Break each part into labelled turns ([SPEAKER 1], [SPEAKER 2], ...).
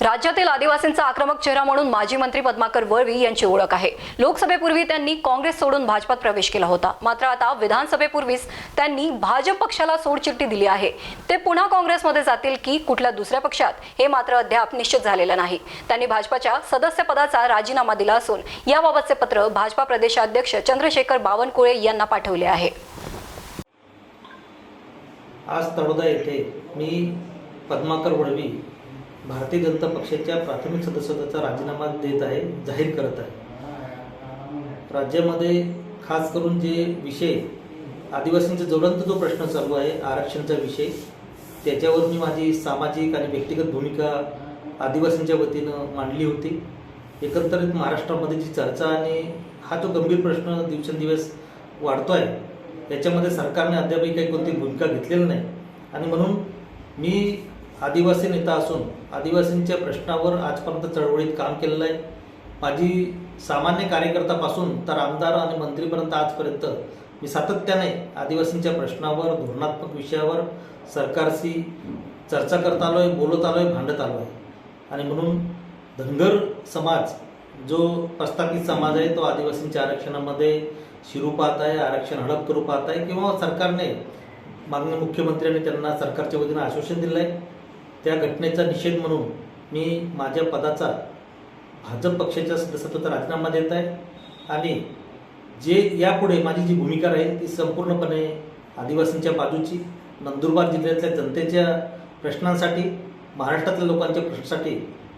[SPEAKER 1] राज्यातील आदिवासींचा आक्रमक चेहरा म्हणून माजी मंत्री पद्माकर वळवी यांची ओळख आहे. लोकसभेपूर्वी त्यांनी काँग्रेस सोडून भाजपात प्रवेश केला होता. मात्र आता विधानसभेपूर्वीच त्यांनी भाजप पक्षाला सोडचिठ्ठी दिली आहे. ते पुन्हा काँग्रेसमध्ये जातील की कुठल्या दुसऱ्या पक्षात हे मात्र अद्याप निश्चित झालेलं नाही. त्यांनी भाजपाच्या सदस्यपदाचा राजीनामा दिला असून याबाबतचे पत्र भाजपा प्रदेशाध्यक्ष चंद्रशेखर बावनकुळे यांना पाठवले आहे.
[SPEAKER 2] आज तळोदा येथे मी पद्माकर वळवी भारतीय जनता पक्षाच्या प्राथमिक सदस्यत्वाचा राजीनामा देत आहे जाहीर करत आहे. राज्यामध्ये खास करून जे विषय आदिवासींचा ज्वलंत जो प्रश्न चालू आहे आरक्षणचा विषय त्याच्यावर मी माझी सामाजिक आणि व्यक्तिगत भूमिका आदिवासींच्या वतीनं मांडली होती. एकंदरीत महाराष्ट्रामध्ये जी चर्चा आणि हा जो गंभीर प्रश्न दिवसेंदिवस वाढतो आहे याच्यामध्ये सरकारने अद्यापही काही कोणती भूमिका घेतलेली नाही. आणि म्हणून मी आदिवासी नेता असून आदिवासींच्या प्रश्नावर आजपर्यंत चळवळीत काम केलेलं आहे. माझी सामान्य कार्यकर्तापासून तर आमदार आणि मंत्रीपर्यंत आजपर्यंत मी सातत्याने आदिवासींच्या प्रश्नावर धोरणात्मक विषयावर सरकारशी चर्चा करत आलो आहे बोलत आलो आहे भांडत आलो आहे आणि म्हणून धनगर समाज जो प्रस्थापित समाज आहे तो आदिवासींच्या आरक्षणामध्ये शिरू पाहत आहे आरक्षण हडप करू पाहत आहे किंवा सरकारने मागणी मुख्यमंत्र्यांनी त्यांना सरकारच्या वतीनं आश्वासन दिलं आहे त्या घटनेचा निषेध म्हणून मी माझ्या पदाचा भाजप पक्षाच्या सदस्यत्वाचा राजीनामा देत आहे. आणि जे यापुढे माझी जी भूमिका राहील ती संपूर्णपणे आदिवासींच्या बाजूची नंदुरबार जिल्ह्यातल्या जनतेच्या प्रश्नांसाठी महाराष्ट्रातल्या लोकांच्या प्रश्नासाठी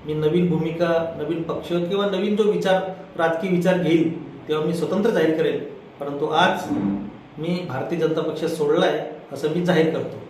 [SPEAKER 2] मी नवीन भूमिका नवीन पक्ष किंवा नवीन जो विचार राजकीय विचार घेईल तेव्हा मी स्वतंत्र जाहीर करेल परंतु आज मी भारतीय जनता पक्ष सोडला आहे असं मी जाहीर करतो.